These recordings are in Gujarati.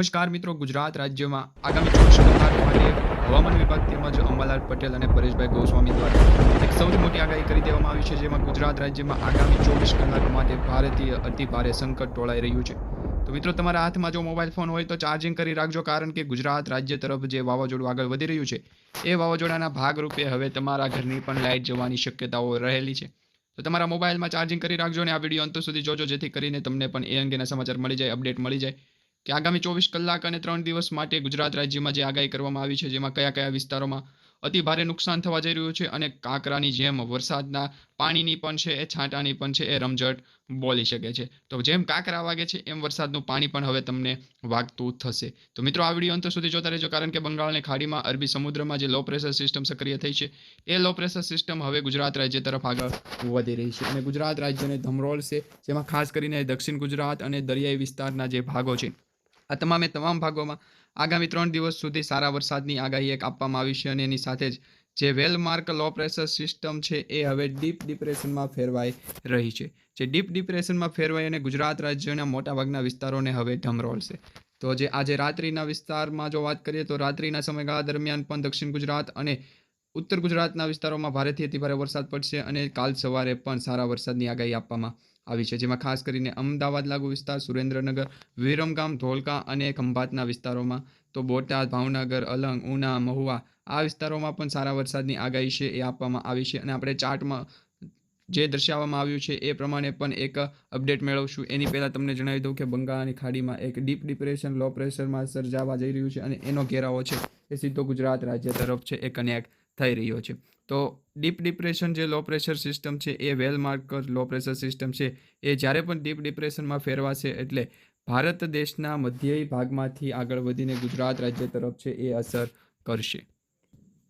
નમસ્કાર મિત્રો, ગુજરાત રાજ્યમાં આગામી ચોવીસ માટે હવામાન વિભાગ તેમજ અંબાલાલ પટેલ અને પરેશભાઈ ગોસ્વામી દ્વારા એક સૌથી મોટી આગાહી કરી દેવામાં આવી છે, જેમાં ગુજરાત રાજ્યમાં આગામી ચોવીસ કલાક માટે ભારતીય અતિ ભારે સંકટ ટોળાઈ રહ્યું છે. તો મિત્રો, તમારા હાથમાં જો મોબાઈલ ફોન હોય તો ચાર્જિંગ કરી રાખજો, કારણ કે ગુજરાત રાજ્ય તરફ જે વાવાઝોડું આગળ વધી રહ્યું છે, એ વાવાઝોડાના ભાગરૂપે હવે તમારા ઘરની પણ લાઇટ જવાની શક્યતાઓ રહેલી છે. તો તમારા મોબાઈલમાં ચાર્જિંગ કરી રાખજો અને આ વીડિયો અંત સુધી જોજો, જેથી કરીને તમને પણ એ અંગેના સમાચાર મળી જાય, અપડેટ મળી જાય. કે આગામી ચોવીસ કલાક અને ત્રણ દિવસ માટે ગુજરાત રાજ્યમાં જે આગાહી કરવામાં આવી છે, જેમાં કયા કયા વિસ્તારોમાં અતિ ભારે નુકસાન થવા જઈ રહ્યું છે અને કાંકરાની જેમ વરસાદના પાણીની પણ છે, એ છાંટાની પણ છે, એ રમઝટ બોલી શકે છે. તો જેમ કાંકરા વાગે છે, એમ વરસાદનું પાણી પણ હવે તમને વાગતું થશે. તો મિત્રો, આ વીડિયો અંત સુધી જોતા રહેજો, કારણ કે બંગાળની ખાડીમાં અરબી સમુદ્રમાં જે લો પ્રેશર સિસ્ટમ સક્રિય થઈ છે, એ લો પ્રેશર સિસ્ટમ હવે ગુજરાત રાજ્ય તરફ આગળ વધી રહી છે અને ગુજરાત રાજ્યને ધમરોળશે જેમાં ખાસ કરીને દક્ષિણ ગુજરાત અને દરિયાઈ વિસ્તારના જે ભાગો છે આ તમામે તમામ ભાગોમાં આગામી ત્રણ દિવસ સુધી સારા વરસાદની આગાહી એક આપવામાં આવી છે અને એની સાથે જ જે વેલમાર્ક લો પ્રેશર સિસ્ટમ છે એ હવે ડીપ ડિપ્રેશનમાં ફેરવાઈ રહી છે. જે ડીપ ડિપ્રેશનમાં ફેરવાઈ અને ગુજરાત રાજ્યના મોટાભાગના વિસ્તારોને હવે ઢમરોળશે. તો જે આજે રાત્રિના વિસ્તારમાં જો વાત કરીએ તો રાત્રિના સમયગાળા દરમિયાન પણ દક્ષિણ ગુજરાત અને ઉત્તર ગુજરાતના વિસ્તારોમાં ભારેથી અતિભારે વરસાદ પડશે અને કાલ સવારે પણ સારા વરસાદની આગાહી આપવામાં આવી છે. જેમાં ખાસ કરીને અમદાવાદ લાગુ વિસ્તાર, સુરેન્દ્રનગર, વિરમગામ, ધોલકા અને ખંભાતના વિસ્તારોમાં તો બોટાદ, ભાવનગર, અલંગ, ઉના, મહુવા આ વિસ્તારોમાં પણ સારા વરસાદની આગાહી છે એ આપવામાં આવી છે. અને આપણે ચાર્ટમાં જે દર્શાવવામાં આવ્યું છે એ પ્રમાણે પણ એક અપડેટ મેળવશું. એની પહેલાં તમને જણાવી દઉં કે બંગાળની ખાડીમાં એક ડીપ ડિપ્રેશન, લો પ્રેશરમાં સર્જાવા જઈ રહ્યું છે અને એનો ઘેરાવો છે. એ સીધો ગુજરાત રાજ્ય તરફ છે. એ કનેક્ટ થઈ રહ્યો છે. તો ડીપ ડિપ્રેશન જે લો પ્રેશર સિસ્ટમ છે, એ well marked low pressure system છે, એ જ્યારે પણ ડીપ ડિપ્રેશનમાં ફેરવાશે એટલે ભારત દેશના મધ્યય ભાગમાંથી આગળ વધીને ગુજરાત રાજ્ય તરફ છે, એ અસર કરશે.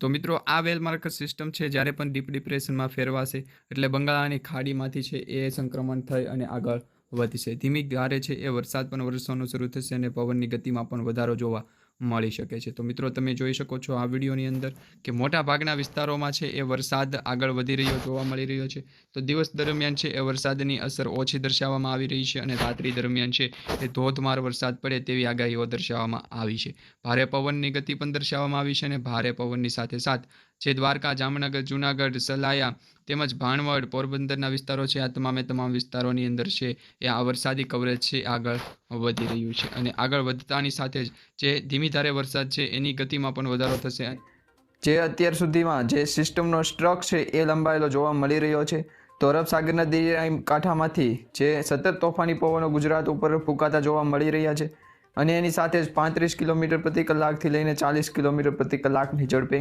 તો મિત્રો, આ વેલ માર્કર સિસ્ટમ છે, જ્યારે પણ ડીપ ડિપ્રેશનમાં ફેરવાશે એટલે બંગાળાની ખાડીમાંથી છે, એ સંક્રમણ થઈ અને આગળ વધશે. ધીમી ધારે છે, એ વરસાદ પણ વરસવાનું શરૂ થશે અને પવનની ગતિમાં પણ વધારો જોવા મળી શકે છે. તો મિત્રો, તમે જોઈ શકો છો આ વિડીયોની અંદર કે મોટા ભાગના વિસ્તારોમાં છે એ વરસાદ આગળ વધી રહ્યો જોવા મળી રહ્યો છે. તો દિવસ દરમિયાન છે એ વરસાદની અસર ઓછી દર્શાવવામાં આવી રહી છે અને રાત્રિ દરમિયાન છે એ ધોધમાર વરસાદ પડે તેવી આગાહીઓ દર્શાવવામાં આવી છે. ભારે પવનની ગતિ પણ દર્શાવવામાં આવી છે અને ભારે પવનની સાથે સાથ જે દ્વારકા, જામનગર, જુનાગઢ, સલાયા તેમજ ભાણવડ, પોરબંદરના વિસ્તારો છે. આ તમામે તમામ વિસ્તારોની અંદર છે. એ આ વરસાદી કવરેજ છે. આગળ વધી રહ્યું છે અને આગળ વધતાની સાથે જ જે ધીમી ધારે વરસાદ છે એની ગતિમાં પણ વધારો થશે. જે અત્યાર સુધીમાં જે સિસ્ટમનો સ્ટ્રક છે એ લંબાયેલો જોવા મળી રહ્યો છે. તો અરબ દરિયાઈ કાંઠામાંથી જે સતત તોફાની પવનો ગુજરાત ઉપર ફૂંકાતા જોવા મળી રહ્યા છે અને એની સાથે જ પાંત્રીસ કિલોમીટર પ્રતિ કલાકથી લઈને ચાલીસ કિલોમીટર પ્રતિ કલાકની ઝડપે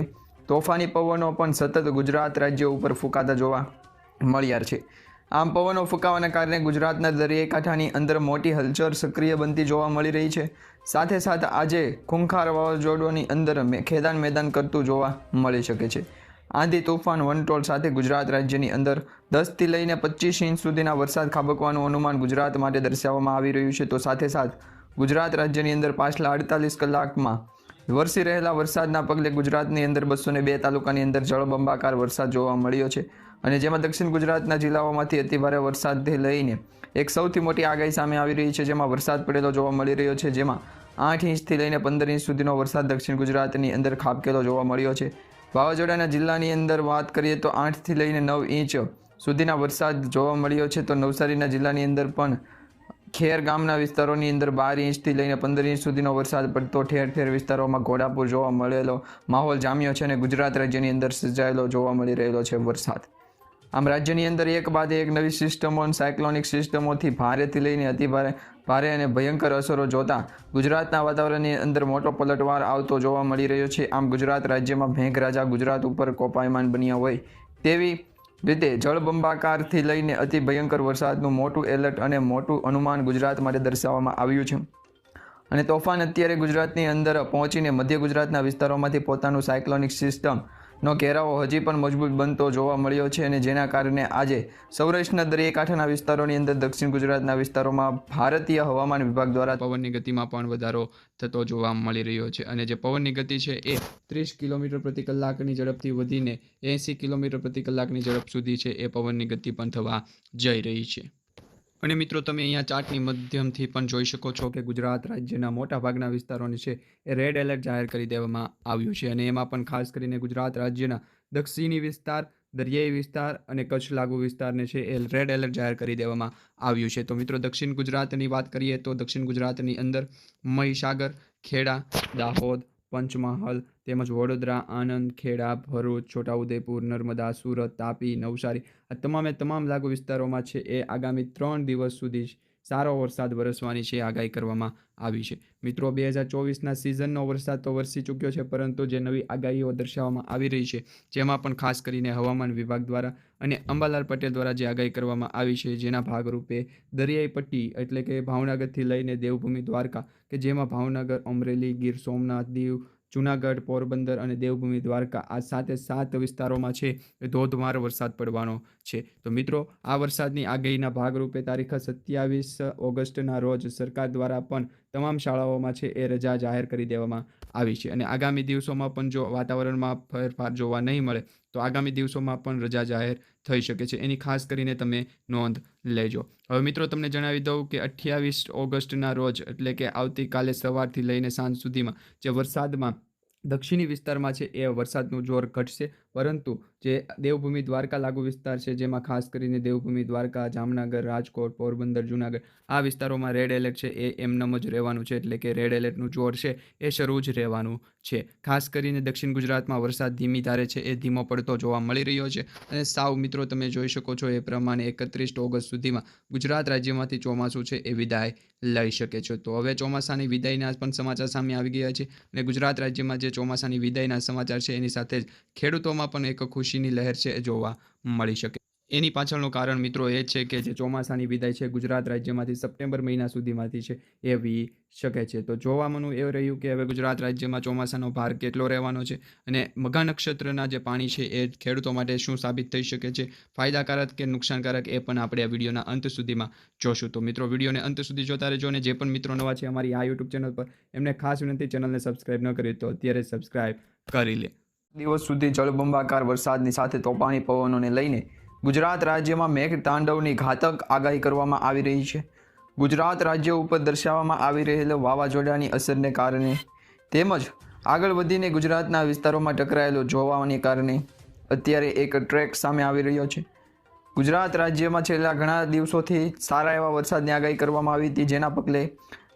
તોફાની પવનો પણ સતત ગુજરાત રાજ્ય ઉપર ફૂંકાતા જોવા મળ્યા છે. આમ પવનો ફૂંકાવાના કારણે ગુજરાતના દરિયાકાંઠાની અંદર મોટી હલચલ સક્રિય બનતી જોવા મળી રહી છે. સાથે સાથે આજે ખૂંખાર વાવાઝોડોની અંદર ખેદાન મેદાન કરતું જોવા મળી શકે છે. આંધી તોફાન વનટોલ સાથે ગુજરાત રાજ્યની અંદર દસથી લઈને પચીસ ઇંચ સુધીના વરસાદ ખાબકવાનું અનુમાન ગુજરાત માટે દર્શાવવામાં આવી રહ્યું છે. તો સાથે સાથ ગુજરાત રાજ્યની અંદર પાછલા અડતાલીસ કલાકમાં વરસી રહેલા વરસાદના પગલે ગુજરાતની અંદર બસો બે તાલુકાની અંદર જળબંબાકાર વરસાદ જોવા મળ્યો છે. અને જેમાં દક્ષિણ ગુજરાતના જિલ્લાઓમાંથી અતિભારે વરસાદથી લઈને એક સૌથી મોટી આગાહી સામે આવી રહી છે. જેમાં વરસાદ પડેલો જોવા મળી રહ્યો છે. જેમાં આઠ ઇંચથી લઈને પંદર ઇંચ સુધીનો વરસાદ દક્ષિણ ગુજરાતની અંદર ખાબકેલો જોવા મળ્યો છે. વાવાઝોડાના જિલ્લાની અંદર વાત કરીએ તો આઠથી લઈને નવ ઇંચ સુધીના વરસાદ જોવા મળ્યો છે. તો નવસારીના જિલ્લાની અંદર પણ ખેર ગામના વિસ્તારોની અંદર બાર ઇંચથી લઈને પંદર ઇંચ સુધીનો વરસાદ પડતો. ઠેર ઠેર વિસ્તારોમાં ઘોડાપુર જોવા મળેલો માહોલ જામ્યો છે અને ગુજરાત રાજ્યની અંદર સર્જાયેલો જોવા મળી રહેલો છે વરસાદ. આમ રાજ્યની અંદર એક બાદ એક નવી સિસ્ટમો અને સાયક્લોનિક સિસ્ટમોથી ભારેથી લઈને અતિભારે ભારે અને ભયંકર અસરો જોતા ગુજરાતના વાતાવરણની અંદર મોટો પલટવાર આવતો જોવા મળી રહ્યો છે. આમ ગુજરાત રાજ્યમાં મેઘરાજા ગુજરાત ઉપર કોપાયમાન બન્યા હોય તેવી રીતે જળબંબાકારથી લઈને અતિ ભયંકર વરસાદનું મોટું એલર્ટ અને મોટું અનુમાન ગુજરાત માટે દર્શાવવામાં આવ્યું છે. અને તોફાન અત્યારે ગુજરાતની અંદર પહોંચીને મધ્ય ગુજરાતના વિસ્તારોમાંથી પોતાનું સાયક્લોનિક સિસ્ટમનો ઘેરાવો હજી પણ મજબૂત બનતો જોવા મળ્યો છે અને જેના કારણે આજે સૌરાષ્ટ્રના દરિયાકાંઠાના વિસ્તારોની અંદર દક્ષિણ ગુજરાતના વિસ્તારોમાં ભારતીય હવામાન વિભાગ દ્વારા પવનની ગતિમાં પણ વધારો થતો જોવા મળી રહ્યો છે અને જે પવનની ગતિ છે એ ત્રીસ કિલોમીટર પ્રતિ કલાકની ઝડપથી વધીને એંસી કિલોમીટર પ્રતિ કલાકની ઝડપ સુધી છે એ પવનની ગતિ પણ થવા જઈ રહી છે. અને મિત્રો, તમે અહીંયા ચાર્ટની માધ્યમથી પણ જોઈ શકો છો કે ગુજરાત રાજ્યના મોટા ભાગના વિસ્તારોને છે એ રેડ એલર્ટ જાહેર કરી દેવામાં આવ્યું છે. અને એમાં પણ ખાસ કરીને ગુજરાત રાજ્યના દક્ષિણી વિસ્તાર, દરિયાઈ વિસ્તાર અને કચ્છ લાગુ વિસ્તારને છે એ રેડ એલર્ટ જાહેર કરી દેવામાં આવ્યું છે. તો મિત્રો, દક્ષિણ ગુજરાતની વાત કરીએ તો દક્ષિણ ગુજરાતની અંદર મહીસાગર, ખેડા, દાહોદ, પંચમહાલ તેમજ વડોદરા, આણંદ, ખેડા, ભરૂચ, છોટાઉદેપુર, નર્મદા, સુરત, તાપી, નવસારી આ તમામે તમામ લાગુ વિસ્તારોમાં છે એ આગામી ત્રણ દિવસ સુધી સારો વરસાદ વરસવાની છે આગાહી કરવામાં આવી છે. મિત્રો, બે હજાર ચોવીસના સિઝનનો વરસાદ તો વરસી ચૂક્યો છે, પરંતુ જે નવી આગાહીઓ દર્શાવવામાં આવી રહી છે, જેમાં પણ ખાસ કરીને હવામાન વિભાગ દ્વારા અને અંબાલાલ પટેલ દ્વારા જે આગાહી કરવામાં આવી છે, જેના ભાગરૂપે દરિયાઈ પટ્ટી એટલે કે ભાવનગરથી લઈને દેવભૂમિ દ્વારકા કે જેમાં ભાવનગર, અમરેલી, ગીર સોમનાથ, દીવ જુનાગઢ, પોરબંદર અને દેવભૂમિ દ્વારકા આ સાથે સાત વિસ્તારોમાં છે ધોધમાર વરસાદ પડવાનો છે. તો મિત્રો, આ વરસાદની આગાહીના ભાગરૂપે તારીખ સત્યાવીસ ઓગસ્ટના રોજ સરકાર દ્વારા પણ તમામ શાળાઓમાં છે એ રજા જાહેર કરી દેવામાં આવી છે. અને આગામી દિવસોમાં પણ જો વાતાવરણમાં ફેરફાર જોવા નહીં મળે, તો આગામી દિવસોમાં પણ રજા જાહેર થઈ શકે છે. એની ખાસ કરીને તમે નોંધ લેજો. હવે મિત્રો, તમને જણાવી દઉં કે અઠ્યાવીસ ઓગસ્ટના રોજ, એટલે કે આવતીકાલે સવારથી લઈને સાંજ સુધીમાં, જે વરસાદમાં દક્ષિણી વિસ્તારમાં છે, એ વરસાદનું જોર ઘટશે. પરંતુ જે દેવભૂમિ દ્વારકા લાગુ વિસ્તાર છે, જેમાં ખાસ કરીને દેવભૂમિ દ્વારકા, જામનગર, રાજકોટ, પોરબંદર, જુનાગઢ, આ વિસ્તારોમાં રેડ એલર્ટ છે, એ એમનેમ જ રહેવાનું છે, એટલે કે રેડ એલર્ટનું જોર છે, એ શરૂ જ રહેવાનું છે. ખાસ કરીને દક્ષિણ ગુજરાતમાં વરસાદ ધીમી ધારે છે, એ ધીમો પડતો જોવા મળી રહ્યો છે. અને સાવ મિત્રો, તમે જોઈ શકો છો, એ પ્રમાણે એકત્રીસ ઓગસ્ટ સુધીમાં ગુજરાત રાજ્યમાંથી ચોમાસું છે, એ વિદાય લઈ શકે છે. તો હવે ચોમાસાની વિદાયના પણ સમાચાર સામે આવી ગયા છે. અને ગુજરાત રાજ્યમાં જે ચોમાસાની વિદાયના સમાચાર છે, એની સાથે જ ખેડૂતોમાં પણ એક ખુશીની લહેર છે જોવા મળી શકે. એની પાછળનું કારણ મિત્રો એ છે કે જે ચોમાસાની વિદાય છે ગુજરાત રાજ્યમાંથી સપ્ટેમ્બર મહિના સુધીમાંથી છે એ વી શકે છે. તો જોવાનું એ રહ્યું કે હવે ગુજરાત રાજ્યમાં ચોમાસાનો ભાર કેટલો રહેવાનો છે અને મઘા નક્ષત્રના જે પાણી છે એ ખેડૂતો માટે શું સાબિત થઈ શકે છે? ફાયદાકારક કે નુકસાનકારક એ પણ આપણે આ વિડીયોના અંત સુધીમાં જોશું. તો મિત્રો વિડીયોને અંત સુધી જોતા રહેજો અને જે પણ મિત્રો નવા છે અમારી આ યુટ્યુબ ચેનલ પર એમને ખાસ વિનંતી, ચેનલને સબસ્ક્રાઇબ ન કરી તો અત્યારે સબસ્ક્રાઇબ કરી લે. દિવસ સુધી જળબંબાકાર વરસાદની સાથે તોફાની પવનોને લઈને ગુજરાત રાજ્યમાં મેઘ તાંડવની ઘાતક આગાહી કરવામાં આવી રહી છે. ગુજરાત રાજ્ય ઉપર દર્શાવવામાં આવી રહેલ વાવાઝોડાની અસરને કારણે તેમજ આગળ વધીને ગુજરાતના વિસ્તારોમાં ટકરાયેલો જોવાને કારણે અત્યારે એક ટ્રેક સામે આવી રહ્યો છે. ગુજરાત રાજ્યમાં છેલ્લા ઘણા દિવસોથી સારા એવા વરસાદની આગાહી કરવામાં આવી હતી, જેના પગલે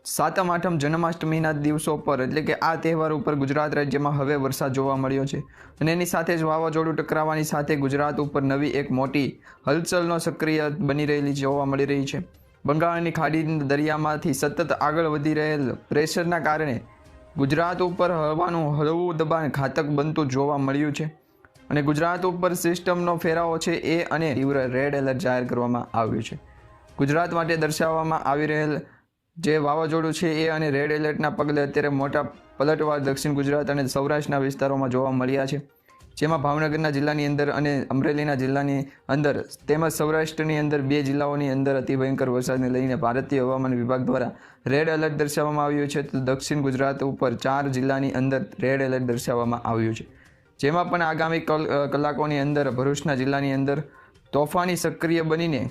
સાતમ, આઠમ જન્માષ્ટમીના દિવસો પર, એટલે કે આ તહેવાર ઉપર ગુજરાત રાજ્યમાં હવે વરસાદ જોવા મળ્યો છે. અને એની સાથે જ વાવાઝોડું ટકરાવાની સાથે ગુજરાત ઉપર નવી એક મોટી હલચલનો સક્રિય બની રહેલી જોવા મળી રહી છે. બંગાળની ખાડી દરિયામાંથી સતત આગળ વધી રહેલ પ્રેશરના કારણે ગુજરાત ઉપર હવાનું હળવું દબાણ ઘાતક બનતું જોવા મળ્યું છે. અને ગુજરાત ઉપર સિસ્ટમનો ફેરાવો છે એ અને તીવ્ર રેડ એલર્ટ જાહેર કરવામાં આવ્યું છે. ગુજરાત માટે દર્શાવવામાં આવી રહેલ જે વાવાઝોડું છે એ અને રેડ એલર્ટના પગલે અત્યારે મોટા પલટવાર દક્ષિણ ગુજરાત અને સૌરાષ્ટ્રના વિસ્તારોમાં જોવા મળ્યા છે. જેમાં ભાવનગરના જિલ્લાની અંદર અને અમરેલીના જિલ્લાની અંદર તેમજ સૌરાષ્ટ્રની અંદર બે જિલ્લાઓની અંદર અતિ ભયંકર વરસાદને લઈને ભારતીય હવામાન વિભાગ દ્વારા રેડ એલર્ટ દર્શાવવામાં આવ્યું છે. તો દક્ષિણ ગુજરાત ઉપર ચાર જિલ્લાની અંદર રેડ એલર્ટ દર્શાવવામાં આવ્યું છે. જેમાં પણ આગામી કલ કલાકોની અંદર ભરૂચના જિલ્લાની અંદર તોફાની સક્રિય બનીને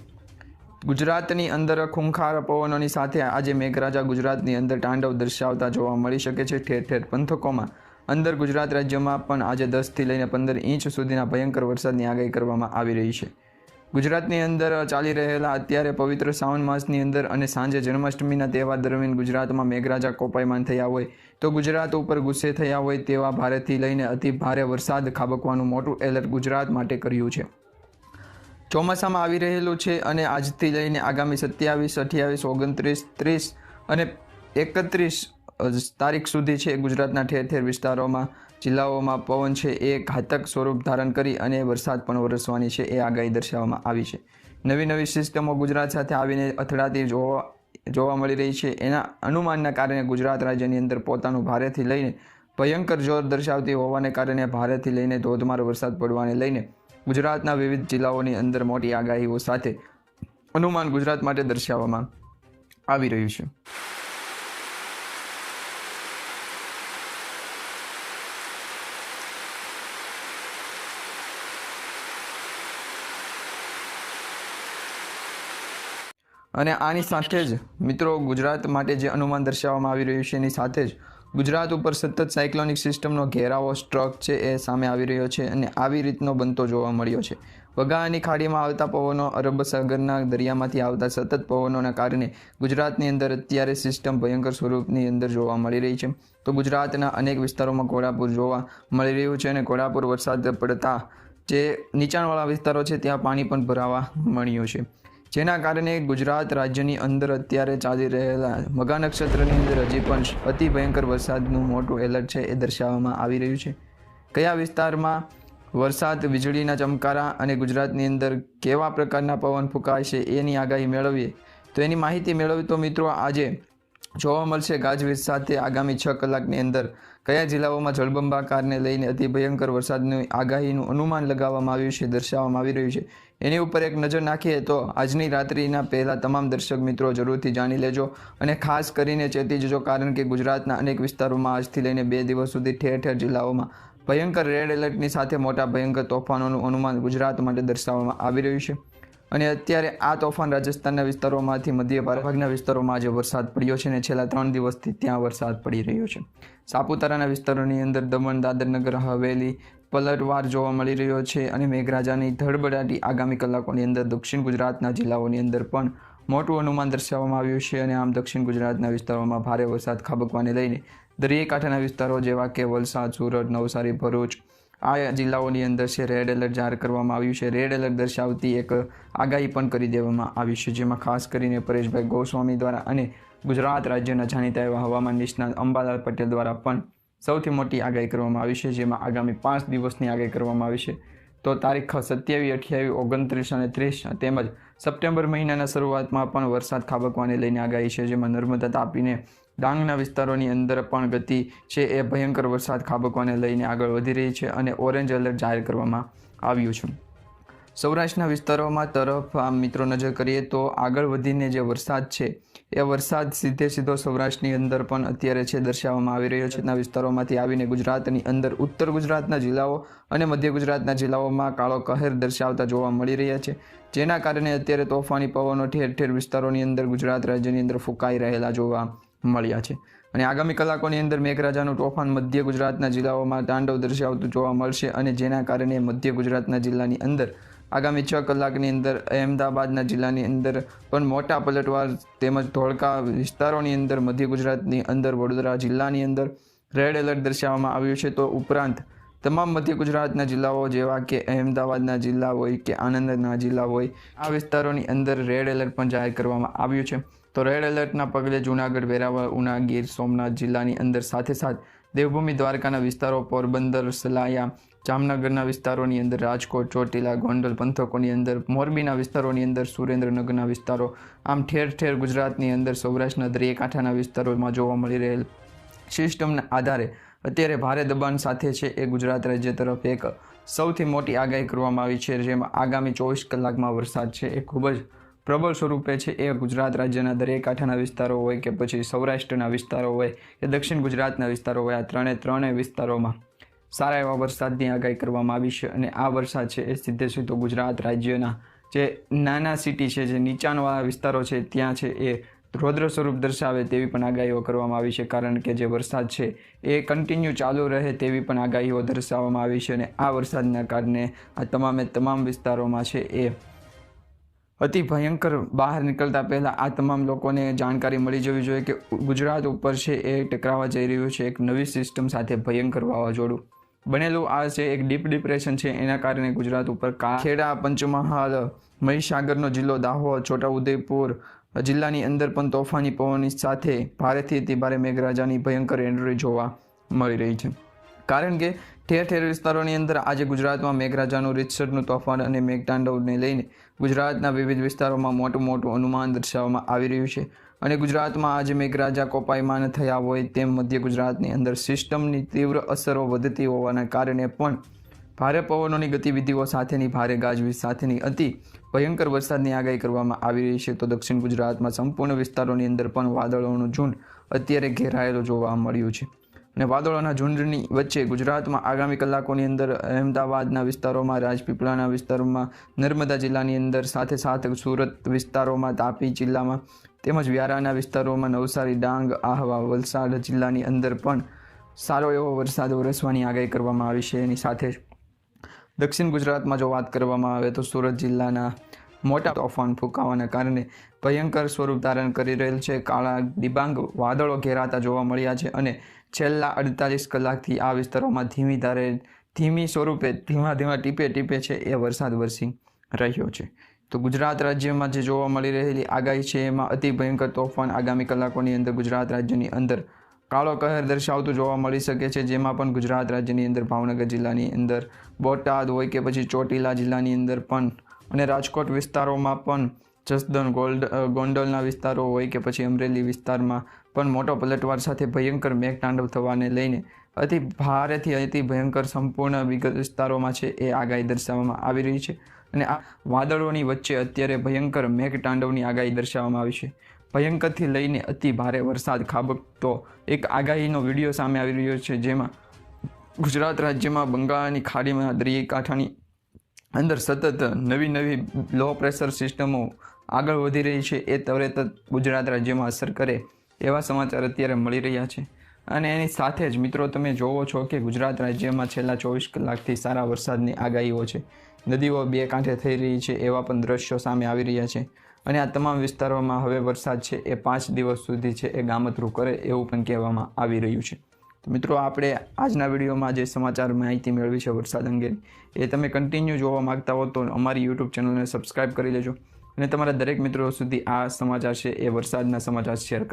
ગુજરાતની અંદર ખૂંખાર પવનોની સાથે આજે મેઘરાજા ગુજરાતની અંદર તાંડવ દર્શાવતા જોવા મળી શકે છે. ઠેર ઠેર પંથકોમાં અંદર ગુજરાત રાજ્યમાં પણ આજે દસથી લઈને પંદર ઇંચ સુધીના ભયંકર વરસાદની આગાહી કરવામાં આવી રહી છે. ગુજરાતની અંદર ચાલી રહેલા અત્યારે પવિત્ર શ્રાવણ માસની અંદર અને સાંજે જન્માષ્ટમીના તહેવાર દરમિયાન ગુજરાતમાં મેઘરાજા કોપાયમાન થયા હોય તો ગુજરાત ઉપર ગુસ્સે થયા હોય તેવા ભારેથી લઈને અતિ ભારે વરસાદ ખાબકવાનું મોટું એલર્ટ ગુજરાત માટે કર્યું છે. ચોમાસામાં આવી રહેલું છે અને આજથી લઈને આગામી સત્યાવીસ, અઠ્યાવીસ, ઓગણત્રીસ, ત્રીસ અને એકત્રીસ તારીખ સુધી છે ગુજરાતના ઠેર ઠેર વિસ્તારોમાં. જિલ્લાઓમાં પવન છે એ ઘાતક સ્વરૂપ ધારણ કરી અને વરસાદ પણ વરસવાની છે એ આગાહી દર્શાવવામાં આવી છે. નવી નવી સિસ્ટમો ગુજરાત સાથે આવીને અથડાતી જોવા જોવા મળી રહી છે. એના અનુમાનના કારણે ગુજરાત રાજ્યની અંદર પોતાનું ભારેથી લઈને ભયંકર જોર દર્શાવતી હોવાને કારણે ભારેથી લઈને ધોધમાર વરસાદ પડવાને લઈને ગુજરાતના વિવિધ જિલ્લાઓની અંદર મોટી આગાહીઓ સાથે અનુમાન ગુજરાત માટે દર્શાવવામાં આવી રહ્યું છે. અને આની સાથે જ મિત્રો ગુજરાત માટે જે અનુમાન દર્શાવવામાં આવી રહ્યું છે, એની સાથે જ ગુજરાત ઉપર સતત સાયક્લોનિક સિસ્ટમનો ઘેરાવો સ્ટ્રક છે એ સામે આવી રહ્યો છે અને આવી રીતનો બનતો જોવા મળ્યો છે. વઘાની ખાડીમાં આવતા પવનો અરબ સાગરના દરિયામાંથી આવતા સતત પવનોના કારણે ગુજરાતની અંદર અત્યારે સિસ્ટમ ભયંકર સ્વરૂપની અંદર જોવા મળી રહી છે. તો ગુજરાતના અનેક વિસ્તારોમાં ઘોડાપુર જોવા મળી રહ્યું છે અને ઘોડાપુર વરસાદ પડતા જે નીચાણવાળા વિસ્તારો છે ત્યાં પાણી પણ ભરાવા મળ્યું છે. જેના કારણે ગુજરાત રાજ્યની અંદર અત્યારે ચાલી રહેલા મગા નક્ષત્રની અંદર હજી પણ અતિ ભયંકર વરસાદનું મોટું એલર્ટ છે એ દર્શાવવામાં આવી રહ્યું છે. કયા વિસ્તારમાં વરસાદ, વીજળીના ચમકારા અને ગુજરાતની અંદર કેવા પ્રકારના પવન ફૂંકાય છે એની આગાહી મેળવીએ? તો એની માહિતી મેળવી તો મિત્રો આજે જોવા મળશે ગાજવીજ સાથે આગામી છ કલાકની અંદર. કયા જિલ્લાઓમાં જળબંબાકારને લઈને અતિ ભયંકર વરસાદની આગાહીનું અનુમાન લગાવવામાં આવ્યું છે, દર્શાવવામાં આવી રહ્યું છે? એની ઉપર એક નજર નાખીએ તો આજની રાત્રિના પહેલાં તમામ દર્શક મિત્રો જરૂરથી જાણી લેજો અને ખાસ કરીને ચેતી જજો, કારણ કે ગુજરાતના અનેક વિસ્તારોમાં આજથી લઈને બે દિવસ સુધી ઠેર ઠેર જિલ્લાઓમાં ભયંકર રેડ એલર્ટની સાથે મોટા ભયંકર તોફાનોનું અનુમાન ગુજરાત માટે દર્શાવવામાં આવી રહ્યું છે. અને અત્યારે આ તોફાન રાજસ્થાનના વિસ્તારોમાંથી મધ્ય ભાગના વિસ્તારોમાં આજે વરસાદ પડ્યો છે અને છેલ્લા ત્રણ દિવસથી ત્યાં વરસાદ પડી રહ્યો છે. સાપુતારાના વિસ્તારોની અંદર દમણ, દાદરનગર, હવેલી પલટવાર જોવા મળી રહ્યો છે અને મેઘરાજાની ધડબડાટી આગામી કલાકોની અંદર દક્ષિણ ગુજરાતના જિલ્લાઓની અંદર પણ મોટું અનુમાન દર્શાવવામાં આવ્યું છે અને આમ દક્ષિણ ગુજરાતના વિસ્તારોમાં ભારે વરસાદ ખાબકવાને લઈને દરિયાકાંઠાના વિસ્તારો જેવા કે વલસાડ, સુરત, નવસારી, ભરૂચ આ જિલ્લાઓની અંદર છે રેડ એલર્ટ જાહેર કરવામાં આવ્યું છે. રેડ એલર્ટ દર્શાવતી એક આગાહી પણ કરી દેવામાં આવી છે, જેમાં ખાસ કરીને પરેશભાઈ ગોસ્વામી દ્વારા અને ગુજરાત રાજ્યના જાણીતા એવા હવામાન નિષ્ણાત અંબાલાલ પટેલ દ્વારા પણ સૌથી મોટી આગાહી કરવામાં આવી છે, જેમાં આગામી પાંચ દિવસની આગાહી કરવામાં આવી છે. તો તારીખ સત્યાવીસ, અઠ્યાવીસ, ઓગણત્રીસ અને ત્રીસ તેમજ સપ્ટેમ્બર મહિનાના શરૂઆતમાં પણ વરસાદ ખાબકવાને લઈને આગાહી છે, જેમાં નર્મદા તાપીને ડાંગના વિસ્તારોની અંદર પણ ગતિ છે એ ભયંકર વરસાદ ખાબકવાને લઈને આગળ વધી રહી છે અને ઓરેન્જ એલર્ટ જાહેર કરવામાં આવ્યું છે. સૌરાષ્ટ્રના વિસ્તારોમાં તરફ આમ મિત્રો નજર કરીએ તો આગળ વધીને જે વરસાદ છે, એ વરસાદ સીધે સીધો સૌરાષ્ટ્રની અંદર પણ અત્યારે છે દર્શાવવામાં આવી રહ્યો છે. તેના વિસ્તારોમાંથી આવીને ગુજરાતની અંદર ઉત્તર ગુજરાતના જિલ્લાઓ અને મધ્ય ગુજરાતના જિલ્લાઓમાં કાળો કહેર દર્શાવતા જોવા મળી રહ્યા છે. જેના કારણે અત્યારે તોફાની પવનો ઠેર ઠેર વિસ્તારોની અંદર ગુજરાત રાજ્યની અંદર ફૂંકાઈ રહેલા જોવા મળ્યા છે. અને આગામી કલાકોની અંદર મેઘરાજાનું તોફાન મધ્ય ગુજરાતના જિલ્લાઓમાં તાંડવ દર્શાવતું જોવા મળશે અને જેના કારણે મધ્ય ગુજરાતના જિલ્લાની અંદર આગામી છ કલાકની અંદર અહેમદાબાદના જિલ્લાની અંદર પણ મોટા પલટવાર તેમજ ધોળકા વિસ્તારોની અંદર મધ્ય ગુજરાતની અંદર વડોદરા જિલ્લાની અંદર રેડ એલર્ટ દર્શાવવામાં આવ્યું છે. તો ઉપરાંત તમામ મધ્ય ગુજરાતના જિલ્લાઓ જેવા કે અહેમદાબાદના જિલ્લા હોય કે આનંદના જિલ્લા હોય, આ વિસ્તારોની અંદર રેડ એલર્ટ પણ જાહેર કરવામાં આવ્યું છે. તો રેડ એલર્ટના પગલે જૂનાગઢ, વેરાવળ, ઉના, ગીર, સોમનાથ જિલ્લાની અંદર સાથે સાથ દેવભૂમિ દ્વારકાના વિસ્તારો, પોરબંદર, સલાયા જામનગરના વિસ્તારોની અંદર રાજકોટ, ચોટીલા, ગોંડલ, પંથકોની અંદર, મોરબીના વિસ્તારોની અંદર, સુરેન્દ્રનગરના વિસ્તારો, આમ ઠેર ઠેર ગુજરાતની અંદર, સૌરાષ્ટ્રના દરિયાકાંઠાના વિસ્તારોમાં જોવા મળી રહેલ સિસ્ટમના આધારે અત્યારે ભારે દબાણ સાથે છે એ ગુજરાત રાજ્ય તરફ એક સૌથી મોટી આગાહી કરવામાં આવી છે, જેમાં આગામી ચોવીસ કલાકમાં વરસાદ છે એ ખૂબ જ પ્રબળ સ્વરૂપે છે. એ ગુજરાત રાજ્યના દરેક કાંઠાના વિસ્તારો હોય કે પછી સૌરાષ્ટ્રના વિસ્તારો હોય કે દક્ષિણ ગુજરાતના વિસ્તારો હોય, આ ત્રણે ત્રણેય વિસ્તારોમાં સારા એવા વરસાદની આગાહી કરવામાં આવી છે અને આ વરસાદ છે એ સીધે સીધો ગુજરાત રાજ્યના જે નાના સિટી છે, જે નીચાણવાળા વિસ્તારો છે, ત્યાં છે એ રૌદ્ર સ્વરૂપ દર્શાવે તેવી પણ આગાહીઓ કરવામાં આવી છે. કારણ કે જે વરસાદ છે એ કન્ટિન્યુ ચાલુ રહે તેવી પણ આગાહીઓ દર્શાવવામાં આવી છે અને આ વરસાદના કારણે આ તમામે તમામ વિસ્તારોમાં છે એ અતિ ભયંકર બહાર નીકળતા પહેલાં આ તમામ લોકોને જાણકારી મળી જવી જોઈએ કે ગુજરાત ઉપર છે એ ટકરાવા જઈ રહ્યું છે. એક નવી સિસ્ટમ સાથે ભયંકર વાવાઝોડું બનેલું આ છે એક ડીપ ડિપ્રેશન છે. એના કારણે ગુજરાત ઉપર ખેડા, પંચમહાલ, મહીસાગરનો જિલ્લો દાહોદ, છોટાઉદેપુર જિલ્લાની અંદર પણ તોફાની પવનની સાથે ભારેથી અતિ ભારે મેઘરાજાની ભયંકર એન્ટ્રી જોવા મળી રહી છે. કારણ કે ઠેર ઠેર વિસ્તારોની અંદર આજે ગુજરાતમાં મેઘરાજાનું રીતસરનું તોફાન અને મેઘતાંડવને લઈને ગુજરાતના વિવિધ વિસ્તારોમાં મોટું મોટું અનુમાન દર્શાવવામાં આવી રહ્યું છે. અને ગુજરાતમાં આજે મેઘરાજા કોપાયમાન થયા હોય તેમ મધ્ય ગુજરાતની અંદર સિસ્ટમની તીવ્ર અસરો વધતી હોવાના કારણે પણ ભારે પવનોની ગતિવિધિઓ સાથેની ભારે ગાજવીજ સાથેની અતિ ભયંકર વરસાદની આગાહી કરવામાં આવી રહી છે. તો દક્ષિણ ગુજરાતમાં સંપૂર્ણ વિસ્તારોની અંદર પણ વાદળોનું ઝુંડ અત્યારે ઘેરાયેલું જોવા મળ્યું છે. અને વાદળોના ઝુંડની વચ્ચે ગુજરાતમાં આગામી કલાકોની અંદર અહેમદાબાદના વિસ્તારોમાં, રાજપીપળાના વિસ્તારોમાં, નર્મદા જિલ્લાની અંદર સાથે સાથે સુરત વિસ્તારોમાં, તાપી જિલ્લામાં તેમજ વ્યારાના વિસ્તારોમાં નવસારી, ડાંગ, આહવા, વલસાડ જિલ્લાની અંદર પણ સારો એવો વરસાદ વરસવાની આગાહી કરવામાં આવી છે. એની સાથે દક્ષિણ ગુજરાતમાં જો વાત કરવામાં આવે તો સુરત જિલ્લાના મોટા તોફાન ફૂંકાવાના કારણે ભયંકર સ્વરૂપ ધારણ કરી રહેલ છે. કાળા ડિબાંગ વાદળો ઘેરાતા જોવા મળ્યા છે અને છેલ્લા અડતાલીસ કલાકથી આ વિસ્તારોમાં ધીમી ધારે, ધીમી સ્વરૂપે ધીમા ધીમા ટીપે ટીપે છે એ વરસાદ વરસી રહ્યો છે. તો ગુજરાત રાજ્યમાં જે જોવા મળી રહેલી આગાહી છે, એમાં અતિ ભયંકર તોફાન આગામી કલાકોની અંદર ગુજરાત રાજ્યની અંદર કાળો કહેર દર્શાવતું જોવા મળી શકે છે, જેમાં પણ ગુજરાત રાજ્યની અંદર ભાવનગર જિલ્લાની અંદર બોટાદ હોય કે પછી ચોટીલા જિલ્લાની અંદર પણ અને રાજકોટ વિસ્તારોમાં પણ જસદન ગોલ્ડ ગોંડલના વિસ્તારો હોય કે પછી અમરેલી વિસ્તારમાં પણ મોટો પલટવાર સાથે ભયંકર મેઘતાંડવ થવાને લઈને અતિ ભારેથી અતિ ભયંકર સંપૂર્ણ વિગત વિસ્તારોમાં છે એ આગાહી દર્શાવવામાં આવી રહી છે. અને આ વાદળોની વચ્ચે અત્યારે ભયંકર મેઘતાંડવની આગાહી દર્શાવવામાં આવી છે. ભયંકરથી લઈને અતિ ભારે વરસાદ ખાબકતો એક આગાહીનો વીડિયો સામે આવી રહ્યો છે, જેમાં ગુજરાત રાજ્યમાં બંગાળની ખાડીમાં દરિયાઈ કાંઠાની અંદર સતત નવી નવી લો પ્રેશર સિસ્ટમો આગળ વધી રહી છે. એ તરત ગુજરાત રાજ્યમાં અસર કરે એવા સમાચાર અત્યારે મળી રહ્યા છે. અને એની સાથે જ મિત્રો, તમે જોવો છો કે ગુજરાત રાજ્યમાં છેલ્લા ચોવીસ કલાકથી સારા વરસાદની આગાહીઓ છે. નદીઓ બે કાંઠે થઈ રહી છે એવા પણ દ્રશ્યો સામે આવી રહ્યા છે. અને આ તમામ વિસ્તારોમાં હવે વરસાદ છે એ પાંચ દિવસ સુધી છે એ ગામતરું કરે એવું પણ કહેવામાં આવી રહ્યું છે. તો મિત્રો, આપણે આજના વિડીયોમાં જે સમાચાર માહિતી મેળવી છે વરસાદ અંગે એ તમે કન્ટિન્યુ જોવા માંગતા હો તો અમારી યુટ્યુબ ચેનલને સબસ્ક્રાઇબ કરી લેજો. અને તમારા દરેક મિત્રો સુધી આ સમાચાર છે એ વરસાદના સમાચાર શેર કરતા